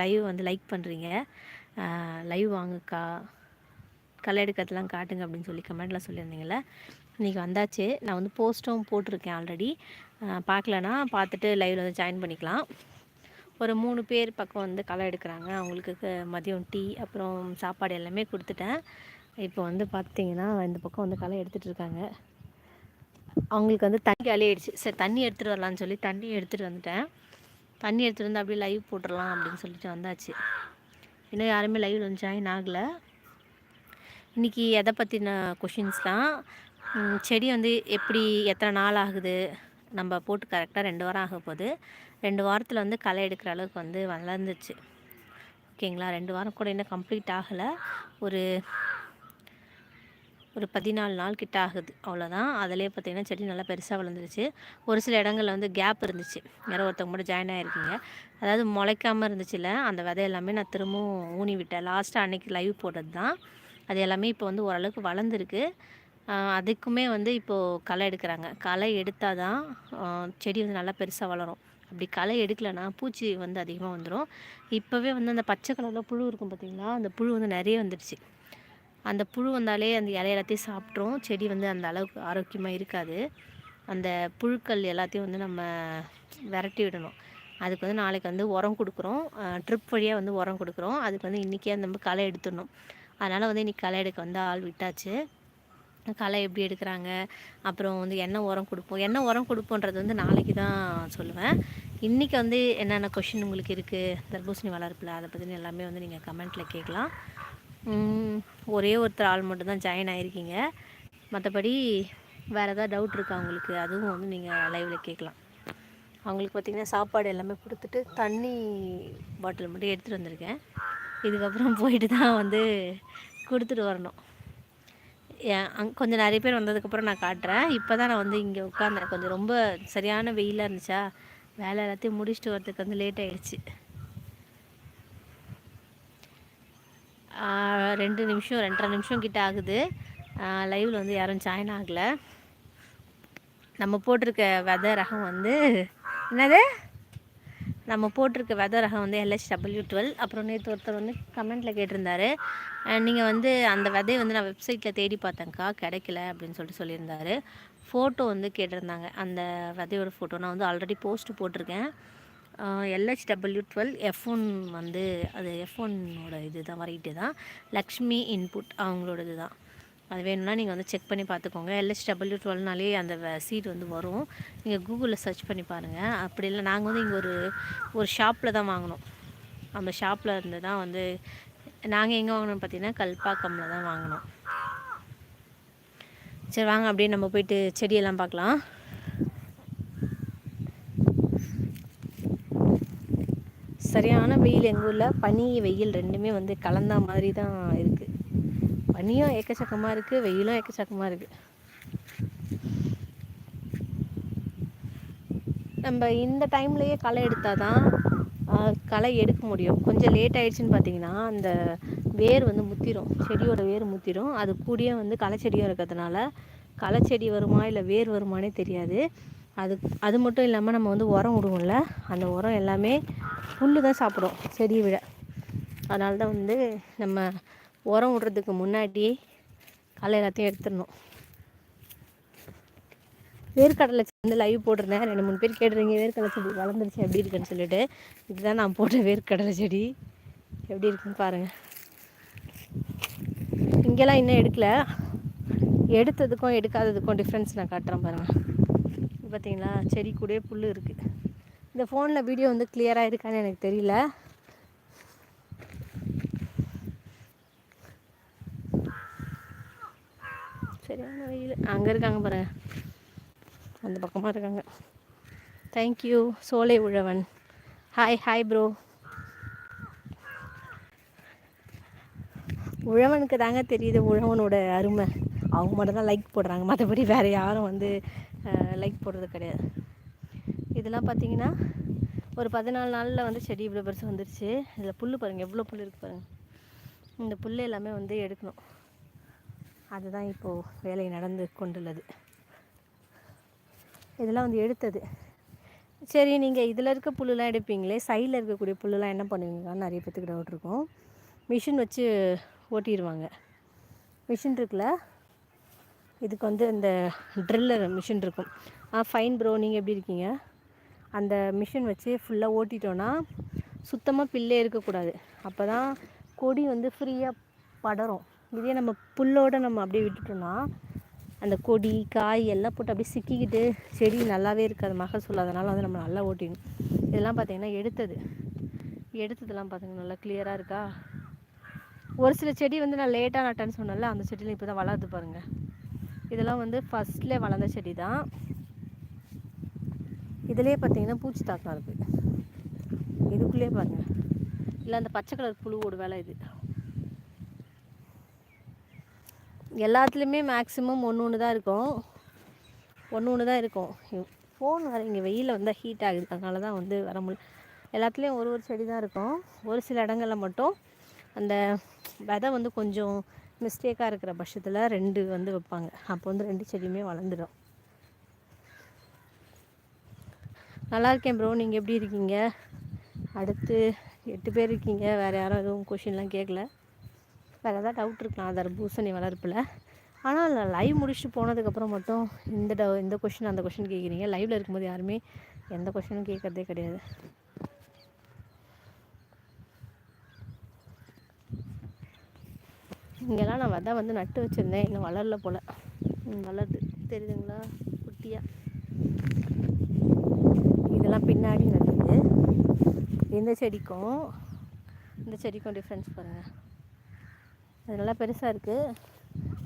Live வந்து like பண்ணுறீங்க live வாங்குக்கா. களை எடுக்கிறதுலாம் காட்டுங்க அப்படின்னு சொல்லி கமெண்ட்டில் சொல்லியிருந்தீங்களே இன்றைக்கி வந்தாச்சு. நான் வந்து போஸ்ட்டும் போட்டிருக்கேன் ஆல்ரெடி பார்க்கலனா பார்த்துட்டு லைவில் வந்து ஜாயின் பண்ணிக்கலாம். ஒரு மூணு பேர் பக்கம் வந்து களை எடுக்கிறாங்க. அவங்களுக்கு மதியம் டீ அப்புறம் சாப்பாடு எல்லாமே கொடுத்துட்டேன். இப்போ வந்து பார்த்தீங்கன்னா இந்த பக்கம் வந்து களை எடுத்துகிட்டு இருக்காங்க. அவங்களுக்கு வந்து தண்ணி அலையிடுச்சு சரி தண்ணி எடுத்துகிட்டு வரலான்னு சொல்லி தண்ணி எடுத்துகிட்டு வந்துட்டேன். தண்ணி எடுத்துகிட்டு வந்து அப்படியே லைவ் போட்டுடலாம் அப்படின்னு சொல்லிட்டு வந்தாச்சு. இன்னும் யாருமே லைவில் வந்து ஜாயின் ஆகலை. இன்றைக்கி எதை பற்றின கொஷின்ஸ்லாம் செடி வந்து எப்படி எத்தனை நாள் ஆகுது? நம்ம போட்டு கரெக்டாக ரெண்டு வாரம் ஆக போகுது. ரெண்டு வாரத்தில் வந்து களை எடுக்கிற அளவுக்கு வந்து வளர்ந்துச்சு. ஓகேங்களா? ரெண்டு வாரம் கூட இன்னும் கம்ப்ளீட் ஆகலை. ஒரு ஒரு பதினாலு நாள் கிட்ட ஆகுது. அவ்வளோதான் அதிலே பார்த்திங்கன்னா செடி நல்லா பெருசாக வளர்ந்துருச்சு. ஒரு சில இடங்களில் வந்து கேப் இருந்துச்சு. யாரோ ஒருத்தவங்க மட்டும் ஜாயின் ஆகிருக்கீங்க அதாவது முளைக்காமல் இருந்துச்சுல அந்த விதை எல்லாமே நான் திரும்பவும் ஊனி விட்டேன். லாஸ்ட்டாக அன்றைக்கி லைவ் போட்டது தான் அது எல்லாமே இப்போ வந்து ஓரளவுக்கு வளர்ந்துருக்கு. அதுக்குமே வந்து இப்போது களை எடுக்கிறாங்க. களை எடுத்தால் தான் செடி வந்து நல்லா பெருசாக வளரும். அப்படி களை எடுக்கலைன்னா பூச்சி வந்து அதிகமாக வந்துடும் இப்போவே வந்து அந்த பச்சை கலரில் புழு இருக்கும் பார்த்திங்களா அந்த புழு வந்து நிறைய வந்துடுச்சு அந்த புழு வந்தாலே அந்த இலை எல்லாத்தையும் சாப்பிட்ரும். செடி வந்து அந்த அளவுக்கு ஆரோக்கியமாக இருக்காது. அந்த புழுக்கள் எல்லாத்தையும் வந்து நம்ம விரட்டி விடணும். அதுக்கு வந்து நாளைக்கு வந்து உரம் கொடுக்குறோம். ட்ரிப் வழியாக வந்து உரம் கொடுக்குறோம். அதுக்கு வந்து இன்றைக்கே அந்த களை எடுத்துடணும். அதனால் வந்து இன்றைக்கி களை எடுக்க வந்து ஆள் விட்டாச்சு. களை எப்படி எடுக்கிறாங்க? அப்புறம் வந்து என்ன உரம் கொடுப்போம்? என்ன உரம் கொடுப்போன்றது வந்து நாளைக்கு தான் சொல்லுவேன். இன்றைக்கி வந்து என்னென்ன கொஷின் உங்களுக்கு இருக்குது தர்பூசணி வளர்ப்பில் அதை பற்றி எல்லாமே வந்து நீங்கள் கமெண்ட்டில் கேட்கலாம். ஒரே ஒருத்தர் ஆள் மட்டும் தான் ஜாயின் ஆகிருக்கீங்க மற்றபடி வேறு ஏதாவது டவுட் இருக்கா அவங்களுக்கு அதுவும் வந்து நீங்கள் லைவில் கேட்கலாம். அவங்களுக்கு பார்த்திங்கன்னா சாப்பாடு எல்லாமே கொடுத்துட்டு தண்ணி பாட்டில் மட்டும் எடுத்துகிட்டு வந்திருக்கேன். இதுக்கப்புறம் போயிட்டு தான் வந்து கொடுத்துட்டு வரணும். அங் கொஞ்சம் நிறைய பேர் வந்ததுக்கப்புறம் நான் காட்டுறேன். இப்போ தான் நான் வந்து இங்கே உட்காந்தேன் கொஞ்சம் ரொம்ப சரியான வெயிலாக இருந்துச்சா? வேலை எல்லாத்தையும் முடிச்சுட்டு வரதுக்கு வந்து லேட் ஆகிடுச்சு ரெண்டு நிமிஷம் ரெண்டரை நிமிஷம் கிட்ட ஆகுது. லைவில் வந்து யாரும் ஜாயின் ஆகலை. நம்ம போட்டிருக்க வெதை ரகம் வந்து என்னது? நம்ம போட்டிருக்க வெதை ரகம் வந்து எல்ஹெச் டபிள்யூ டுவெல் அப்புறம் நேற்று ஒருத்தர் வந்து கமெண்ட்டில் கேட்டிருந்தாரு. நீங்கள் வந்து அந்த விதையை வந்து நான் வெப்சைட்டில் தேடி பார்த்தேங்க்கா கிடைக்கல அப்படின்னு சொல்லிட்டு சொல்லியிருந்தாரு. ஃபோட்டோ வந்து கேட்டிருந்தாங்க. அந்த விதையோட ஃபோட்டோ நான் வந்து ஆல்ரெடி போஸ்ட்டு போட்டிருக்கேன். எல்ஹெச்டபிள்யூ டுவெல் எஃப் ஒன் வந்து அது எஃப் ஒன்னோட இது தான் வரைகிட்டு தான். லக்ஷ்மி இன்புட் அவங்களோடது தான். அது வேணும்னா நீங்கள் வந்து செக் பண்ணி பார்த்துக்கோங்க. எல்ஹெச் டபுள்யூ டுவெல்னாலே அந்த சீட் வந்து வரும். நீங்கள் கூகுளில் சர்ச் பண்ணி பாருங்கள் அப்படி இல்லை நாங்கள் வந்து இங்கே ஒரு ஒரு ஷாப்பில் தான் வாங்கினோம். அந்த ஷாப்பில் இருந்து தான் வந்து நாங்கள் எங்கே வாங்கினோம் பார்த்தீங்கன்னா கல்பாக்கமில் தான் வாங்கினோம். சரி வாங்க அப்படியே நம்ம போயிட்டு செடியெல்லாம் பார்க்கலாம். சரியான வெயில் எங்கள் ஊரில் பனி வெயில் ரெண்டுமே வந்து கலந்த மாதிரி தான் இருக்குது பனியும் எக்கச்சக்கமாக இருக்குது வெயிலும் எக்கச்சக்கமாக இருக்குது நம்ம இந்த டைம்லேயே களை எடுத்தால் தான் களை எடுக்க முடியும். கொஞ்சம் லேட் ஆயிடுச்சுன்னு பார்த்தீங்கன்னா அந்த வேர் வந்து முத்திரும். செடியோட வேர் முத்திரும். அது கூடிய வந்து களை செடியும் இருக்கிறதுனால களை செடி வருமா இல்லை வேர் வருமானே தெரியாது. அது அது மட்டும் இல்லாமல் நம்ம வந்து உரம் விடுவோம்ல. அந்த உரம் எல்லாமே புல் தான் சாப்பிடும் செடியை விட. அதனால தான் வந்து நம்ம உரம் விடுறதுக்கு முன்னாடி களை எல்லாத்தையும் எடுத்துடணும். வேர்க்கடலை வந்து லைவ் போட்டிருந்தேன். ரெண்டு மூணு பேர் கேட்டுருங்க வேர்க்கடலை செடி வளர்ந்துருச்சு எப்படி இருக்குன்னு சொல்லிட்டு. இதுதான் நான் போட்ட வேர்க்கடலை செடி. எப்படி இருக்குன்னு பாருங்கள் இங்கெல்லாம் இன்னும் எடுக்கல. எடுத்ததுக்கும் எடுக்காததுக்கும் டிஃப்ரென்ஸ் நான் காட்டுறேன் பாருங்கள் பார்த்தீங்களா செடி கூட புல் இருக்குது இந்த ஃபோனில் வீடியோ வந்து கிளியராக இருக்கான்னு எனக்கு தெரியல. சரியான வெயில் அங்கே இருக்காங்க பாருங்க அந்த பக்கமாக இருக்காங்க. Thank you Solai Uzhavan. Hi hi bro உழவனுக்கு தாங்க தெரியுது உழவனோட அருமை. அவங்க மட்டும் தான் லைக் போடுறாங்க. மற்றபடி வேறு யாரும் வந்து லைக் போடுறது கிடையாது. இதெல்லாம் பார்த்தீங்கன்னா ஒரு பதினாலு நாளில் வந்து செடி இவ்வளோ பெருசு வந்துருச்சு. இதில் புல் பாருங்கள் எவ்வளோ புல் இருக்குது பாருங்கள் இந்த புல் எல்லாமே வந்து எடுக்கணும். அதுதான் இப்போது வேலை நடந்து கொண்டுள்ளது. இதெல்லாம் வந்து எடுத்தது. சரி நீங்கள் இதில் இருக்க புல்லுலாம் எடுப்பீங்களே சைடில் இருக்கக்கூடிய புல்லுலாம் என்ன பண்ணுவீங்கன்னு நிறைய பேத்துக்கு டவுட் இருக்கும். மிஷின் வச்சு ஓட்டிடுவாங்க மிஷின் இருக்குல்ல? இதுக்கு வந்து இந்த ட்ரில்லர் மிஷின் இருக்கும். ஆ ஃபைன் ப்ரோ நீங்கள் எப்படி இருக்கீங்க? அந்த மிஷின் வச்சு ஃபுல்லாக ஓட்டிட்டோன்னா சுத்தமாக பில்லே இருக்கக்கூடாது. அப்போ தான் கொடி வந்து ஃப்ரீயாக படரும். இதே நம்ம புல்லோடு நம்ம அப்படியே விட்டுட்டோம்னா அந்த கொடி காய் எல்லாம் போட்டு அப்படியே சிக்கிக்கிட்டு செடி நல்லாவே இருக்காது. மகசூல் அதனால் வந்து நம்ம நல்லா ஓட்டிடணும். இதெல்லாம் பார்த்திங்கன்னா எடுத்தது. எடுத்ததெல்லாம் பார்த்திங்கன்னா நல்லா கிளியராக இருக்கா? ஒரு சில செடி வந்து நான் லேட்டாக நட்டேன்னு சொன்னல அந்த செடியில் இப்போ தான் வளர்த்து பாருங்கள் இதெல்லாம் வந்து ஃபஸ்ட்டில் வளர்ந்த செடி தான் இதுலேயே பார்த்தீங்கன்னா பூச்சி தாக்கம் இருக்குது இதுக்குள்ளேயே பாருங்கள் இல்லை அந்த பச்சை கலர் புழுவோட வேலை இது. எல்லாத்துலேயுமே மேக்ஸிமம் ஒன்று ஒன்று தான் இருக்கும். ஒன்று ஒன்று தான் இருக்கும். ஃபோன் வேறு இங்கே வெயிலில் வந்தால் ஹீட் ஆகுது. அதனால தான் வந்து வர முடியல. எல்லாத்துலேயும் ஒரு ஒரு செடி தான் இருக்கும். ஒரு சில இடங்களில் மட்டும் அந்த விதை வந்து கொஞ்சம் மிஸ்டேக்காக இருக்கிற பட்சத்தில் ரெண்டு வந்து வைப்பாங்க. அப்போ வந்து ரெண்டு செடியுமே வளர்ந்துடும் நல்லா இருக்கேன் ப்ரோ நீங்கள் எப்படி இருக்கீங்க? அடுத்து எட்டு பேர் இருக்கீங்க. வேறு யாரும் எதுவும் கொஷின்லாம் கேட்கல வேறு எதாவது டவுட் இருக்கலாம். தர்பூசணி வளர்ப்பில். ஆனால் நான் லைவ் முடிச்சுட்டு போனதுக்கப்புறம் மட்டும் இந்த டவு இந்த கொஷின் அந்த கொஷின் கேட்குறீங்க லைவில் இருக்கும்போது யாருமே எந்த கொஷினும் கேட்குறதே கிடையாது. இங்கெல்லாம் நான் விதை வந்து நட்டு வச்சுருந்தேன். இன்னும் வளரல போல். வளருது. தெரியுதுங்களா? குட்டியாக இதெல்லாம் பின்னாடி நடந்து இந்த செடிக்கும் இந்த செடிக்கும் டிஃப்ரென்ஸ் பாருங்கள் அது நல்லா பெருசாக இருக்குது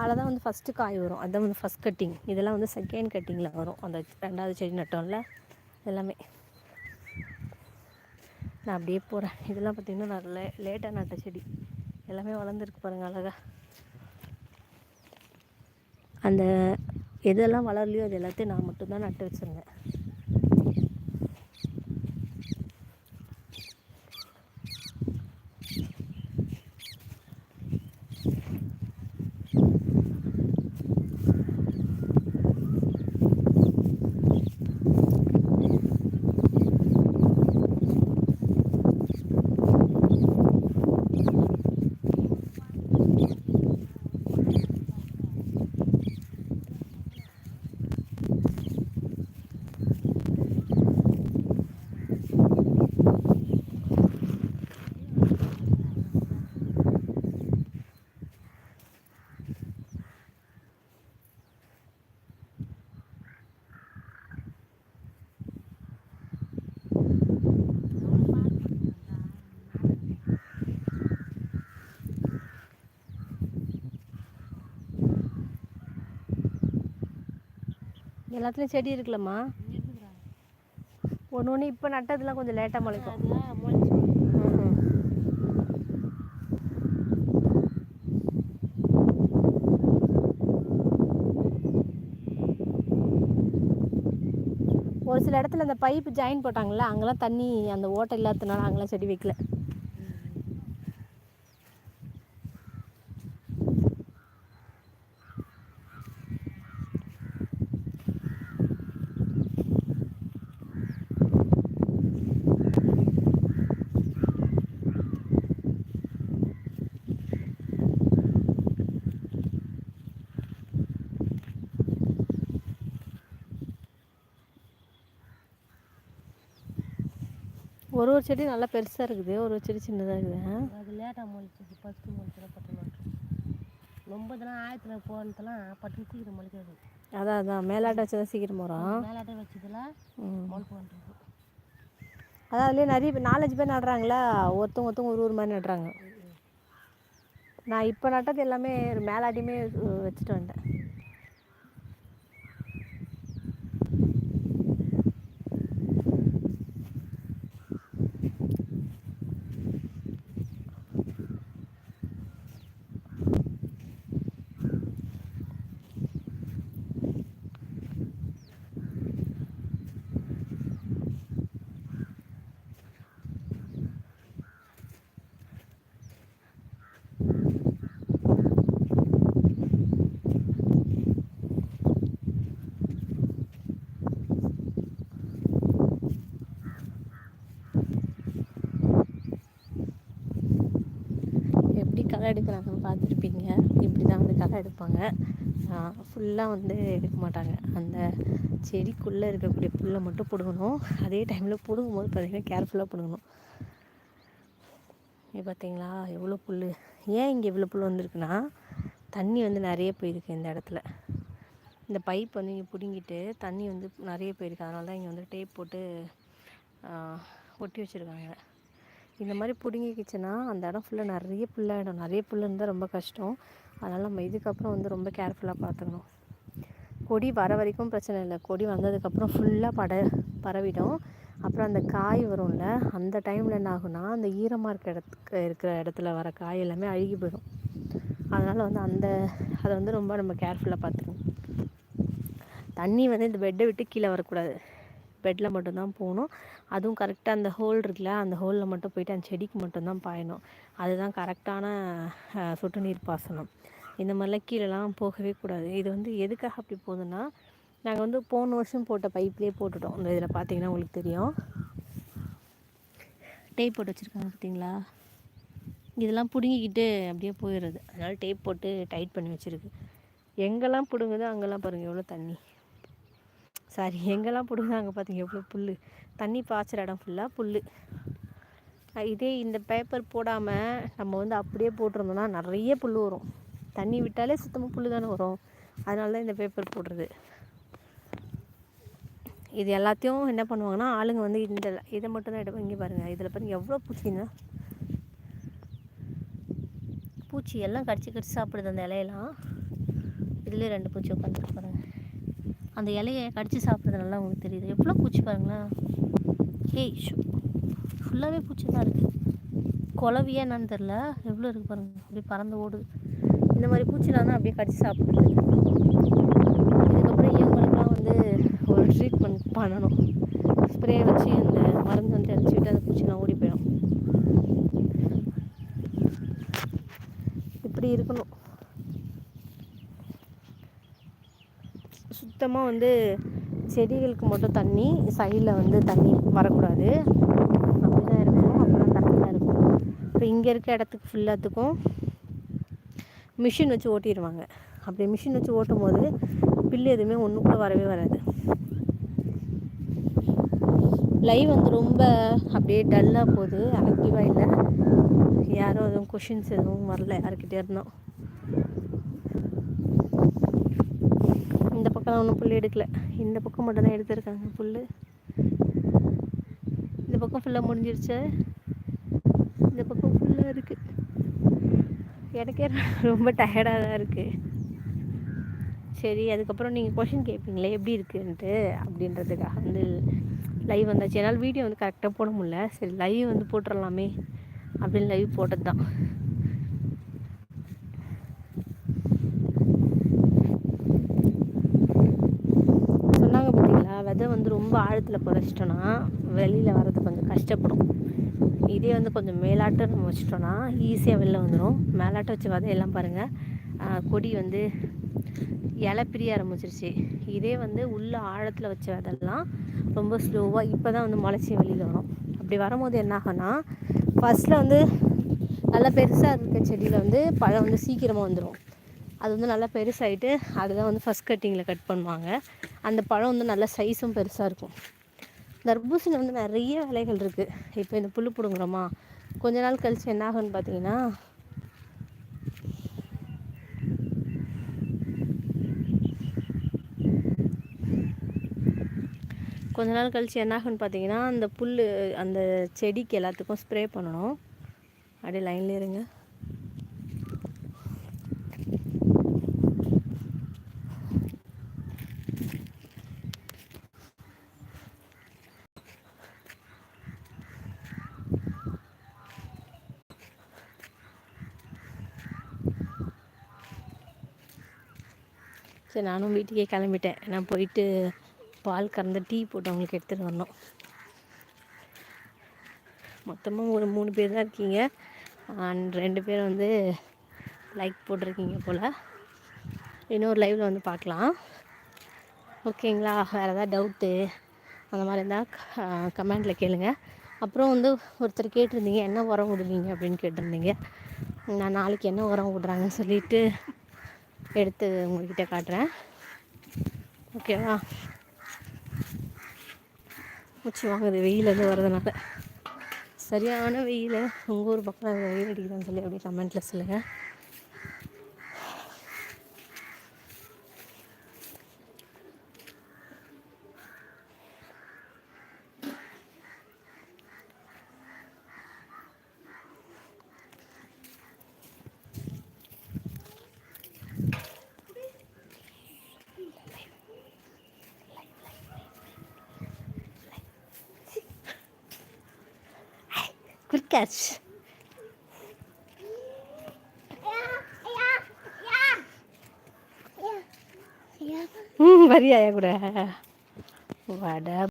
அதில் தான் வந்து ஃபஸ்ட்டு காய் வரும். அதுதான் வந்து ஃபஸ்ட் கட்டிங் இதெல்லாம் வந்து செகண்ட் கட்டிங்கில் வரும். அந்த ரெண்டாவது செடி நட்டோம்ல எல்லாமே. நான் அப்படியே போகிறேன் இதெல்லாம் பார்த்திங்கன்னா நான் லே லேட்டாக நட்ட செடி. எல்லாமே வளர்ந்துருக்கு பாருங்கள் அழகாக அந்த எதெல்லாம் வளரலையோ அது எல்லாத்தையும் நான் மட்டும்தான் நட்டு வச்சுருந்தேன். எல்லாத்துலேயும் செடி இருக்குல்லம்மா. ஒன்று ஒன்று இப்போ நட்டதுலாம் கொஞ்சம் லேட்டாக முளைக்கும். ஒரு சில இடத்துல அந்த பைப்பு ஜாயின் போட்டாங்கல்ல அங்கெல்லாம் தண்ணி அந்த ஓட்டை இல்லாததுனால அங்கெல்லாம் செடி வைக்கல. ஒரு ஒரு செடி நல்லா பெருசாக இருக்குது. ஒரு ஒரு செடி சின்னதாக இருக்குது. அது லேட்டாக முளைச்சிது ஃபஸ்ட்டு முளைச்சலாம் பட்டு ரொம்ப இதெல்லாம் ஆயத்தில் போனதெல்லாம் பட்டு சீக்கிரம் முளைக்காது. அதான் அதான். மேலாட்ட வச்சு தான் சீக்கிரம் வரும் மேலாட்டை வச்சதில் முளைப்பு வந்துருக்கு அதான் அதுலேயே நிறைய நாலஞ்சு பேர் நடுறாங்களா? ஒருத்தவங்க ஒருத்தவங்க ஒரு ஒரு மாதிரி நடுறாங்க. நான் இப்போ நட்டது எல்லாமே மேலாட்டியுமே வச்சுட்டு வந்தேன் களை எடுக்கிறாங்கன்னு பார்த்துருப்பீங்க. இப்படி தான் வந்து களை எடுப்பாங்க. ஃபுல்லாக வந்து எடுக்க மாட்டாங்க. அந்த செடிக்குள்ளே இருக்கக்கூடிய புல்லை மட்டும் பிடுங்கணும். அதே டைமில் பிடுங்கும் போது பார்த்திங்கன்னா கேர்ஃபுல்லாக பிடுங்கணும். இது பார்த்தீங்களா எவ்வளோ புல் ஏன் இங்கே இவ்வளோ புல் வந்திருக்குன்னா தண்ணி வந்து நிறைய போயிருக்கு இந்த இடத்துல. இந்த பைப் வந்து இங்கே பிடுங்கிட்டு தண்ணி வந்து நிறைய போயிருக்கு. அதனால தான் இங்கே வந்து டேப் போட்டு ஒட்டி வச்சுருக்காங்க. இந்த மாதிரி பிடுங்கிக்கிச்சுன்னா அந்த இடம் ஃபுல்லாக நிறைய புல்லாகிடும் நிறைய புல் இருந்தால் ரொம்ப கஷ்டம். அதனால் நம்ம இதுக்கப்புறம் வந்து ரொம்ப கேர்ஃபுல்லாக பார்த்துக்கணும். கொடி வர வரைக்கும் பிரச்சனை இல்லை. கொடி வந்ததுக்கப்புறம் ஃபுல்லாக பட பரவிடும். அப்புறம் அந்த காய் வரும்ல அந்த டைமில் என்ன ஆகும்னா அந்த ஈரமாக இருக்க இடத்துக்கு இருக்கிற இடத்துல வர காய் எல்லாமே அழுகி போயிடும். அதனால் வந்து அந்த அதை வந்து ரொம்ப நம்ம கேர்ஃபுல்லாக பார்த்துக்கணும். தண்ணி வந்து இந்த பெட்டை விட்டு கீழே வரக்கூடாது. பெட்டில் மட்டும்தான் போகணும். அதுவும் கரெக்டாக அந்த ஹோல் இருக்குல்ல அந்த ஹோலில் மட்டும் போயிட்டு அந்த செடிக்கு மட்டும்தான் பாயணும். அதுதான் கரெக்டான சொட்டு நீர் பாசனம். இந்த மாதிரிலாம் கீழேலாம் போகவே கூடாது. இது வந்து எதுக்காக அப்படி போகுதுன்னா நாங்கள் வந்து போன வருஷம் போட்ட பைப்லேயே போட்டுட்டோம். இந்த இதில் பார்த்தீங்கன்னா உங்களுக்கு தெரியும். டேப் போட்டு வச்சுருக்காங்க பார்த்தீங்களா? இதெல்லாம் பிடுங்கிக்கிட்டு அப்படியே போயிடுறது. அதனால் டேப் போட்டு டைட் பண்ணி வச்சுருக்கு. எங்கெல்லாம் பிடுங்குதோ அங்கெல்லாம் பாருங்கள் எவ்வளோ தண்ணி. சாரி எங்கெல்லாம் பிடுங்குதோ அங்கே பார்த்தீங்க எவ்வளோ புல் தண்ணி பாய்ச்சிற இடம் ஃபுல்லாக புல் இதே இந்த பேப்பர் போடாமல் நம்ம வந்து அப்படியே போட்டிருந்தோம்னா நிறைய புல் வரும். தண்ணி விட்டாலே சுத்தமாக புல் தானே வரும். அதனால தான் இந்த பேப்பர் போடுறது. இது எல்லாத்தையும் என்ன பண்ணுவாங்கன்னா ஆளுங்க வந்து இந்த இதை மட்டும் தான் எடுப்பாங்க இங்கே பாருங்கள் இதில் பாருங்கள் எவ்வளோ பூச்சின்னா. பூச்சி எல்லாம் கடிச்சு கடிச்சு சாப்பிடுது அந்த இலையெல்லாம். இதுலேயே ரெண்டு பூச்சி உட்காந்துட்டு பாருங்கள் அந்த இலையை கடிச்சு சாப்பிட்றது நல்லா உங்களுக்கு தெரியுது. எவ்வளோ பூச்சி பாருங்களேன். ஏய் ஷோ. ஃபுல்லாகவே பூச்சி தான் இருக்குது குழவியே என்னன்னு தெரில எவ்வளோ இருக்குது பாருங்கள் அப்படியே பறந்து ஓடுது. இந்த மாதிரி பூச்சிலாம் தான் அப்படியே கடிச்சு சாப்பிடுது இதுக்கப்புறம் இவங்களுக்குலாம் வந்து ஒரு ட்ரீட்மெண்ட் பண்ணணும். ஸ்ப்ரே வச்சு அந்த மருந்து வந்து தெளிச்சு விட்டு அந்த பூச்சிலாம் ஓடி போயிடும். இப்படி இருக்கணும். சுத்தமாக வந்து செடிகளுக்கு மட்டும் தண்ணி சைடில் வந்து தண்ணி வரக்கூடாது. அப்படி தான் இருக்கும். அப்போ கரெக்டாக இருக்கும். இப்போ இங்கே இருக்க இடத்துக்கு ஃபுல்லாத்துக்கும் மிஷின் வச்சு ஓட்டிடுவாங்க அப்படி மிஷின் வச்சு ஓட்டும் போது பில்லு எதுவுமே ஒன்று கூட வரவே வராது. லைவ் வந்து ரொம்ப அப்படியே டல்லாக போகுது. ஆக்டிவாக இல்லை. யாரும் எதுவும் கொஷின்ஸ் எதுவும் வரல. யாருக்கிட்டே இருந்தோம். பக்கம் ஒன்றும் புல் எடுக்கல. இந்த பக்கம் மட்டும் தான் எடுத்திருக்காங்க புல் இந்த பக்கம் ஃபுல்லாக முடிஞ்சிருச்சு. இந்த பக்கம் ஃபுல்லாக இருக்குது எனக்கே ரொம்ப டயர்டாக தான் இருக்குது சரி அதுக்கப்புறம் நீங்கள் கொஷின் கேட்பீங்களே எப்படி இருக்குன்ட்டு அப்படின்றதுக்காக வந்து லைவ் வந்தாச்சு. என்னால் வீடியோ வந்து கரெக்டாக போட முடியல. சரி லைவ் வந்து போட்டுடலாமே அப்படின்னு லைவ் போட்டது தான் சொன்னாங்க பார்த்தீங்களா விதை வந்து ரொம்ப வச்சிட்டோன்னா வெளியில் வர்றது கொஞ்சம் கஷ்டப்படும். இதே வந்து கொஞ்சம் மேலாட்டம் நம்ம வச்சிட்டோன்னா ஈஸியாக வெளில வந்துடும் மேலாட்டம் வச்ச விதையெல்லாம் பாருங்கள் கொடி வந்து இலை பிரிய ஆரம்பிச்சிருச்சு. இதே வந்து உள்ள ஆழத்தில் வச்ச விதெல்லாம் ரொம்ப ஸ்லோவாக இப்போ தான் வந்து முளைச்சி வெளியில் வரும். அப்படி வரும்போது என்ன ஆகும்னா ஃபஸ்ட்டில் வந்து நல்லா பெருசாக இருக்க செடியில் வந்து பழம் வந்து சீக்கிரமாக வந்துடும் அது வந்து நல்லா பெருசாகிட்டு அதுதான் வந்து ஃபஸ்ட் கட்டிங்கில் கட் பண்ணுவாங்க. அந்த பழம் வந்து நல்லா சைஸும் பெருசாக இருக்கும். தர்பூசணி வந்து நிறைய விலைகள் இருக்குது இப்போ இந்த புல் பிடுங்குறோமா? கொஞ்ச நாள் கழிச்சு என்ன ஆகும்னு பார்த்தீங்கன்னா கொஞ்ச நாள் கழித்து என்ன ஆகும்னு பார்த்தீங்கன்னா அந்த புல் அந்த செடிக்கு எல்லாத்துக்கும் ஸ்ப்ரே பண்ணணும். அப்படியே லைன்லேயே இருங்க. சரி நானும் வீட்டுக்கே கிளம்பிட்டேன். நான் போயிட்டு பால் கறந்த டீ போட்டு அவங்களுக்கு எடுத்துகிட்டு வரணும். மொத்தமாக ஒரு மூணு பேர் தான் இருக்கீங்க. அண்ட் ரெண்டு பேர் வந்து லைக் போட்டிருக்கீங்க போல். இன்னொரு லைவில் வந்து பார்க்கலாம். ஓகேங்களா வேறு ஏதாவது டவுட்டு அந்த மாதிரி இருந்தால் கமெண்டில் கேளுங்க. அப்புறம் வந்து ஒருத்தர் கேட்டிருந்தீங்க என்ன உரம் விடுவீங்க அப்படின்னு கேட்டிருந்தீங்க. நான் நாளைக்கு என்ன உரம் விடுறாங்கன்னு சொல்லிட்டு எடுத்து உங்கள்கிட்ட காட்டுறேன். ஓகேவா? மூச்சு வாங்குது வெயிலேருந்து வரதுனால சரியான வெயில். உங்கள் ஊர் பக்கம் வெயில் அடிக்குதுன்னு சொல்லி அப்படியே கமெண்ட்டில் சொல்லுங்கள் குட் கேட்ச் ம் வரியா கூட வட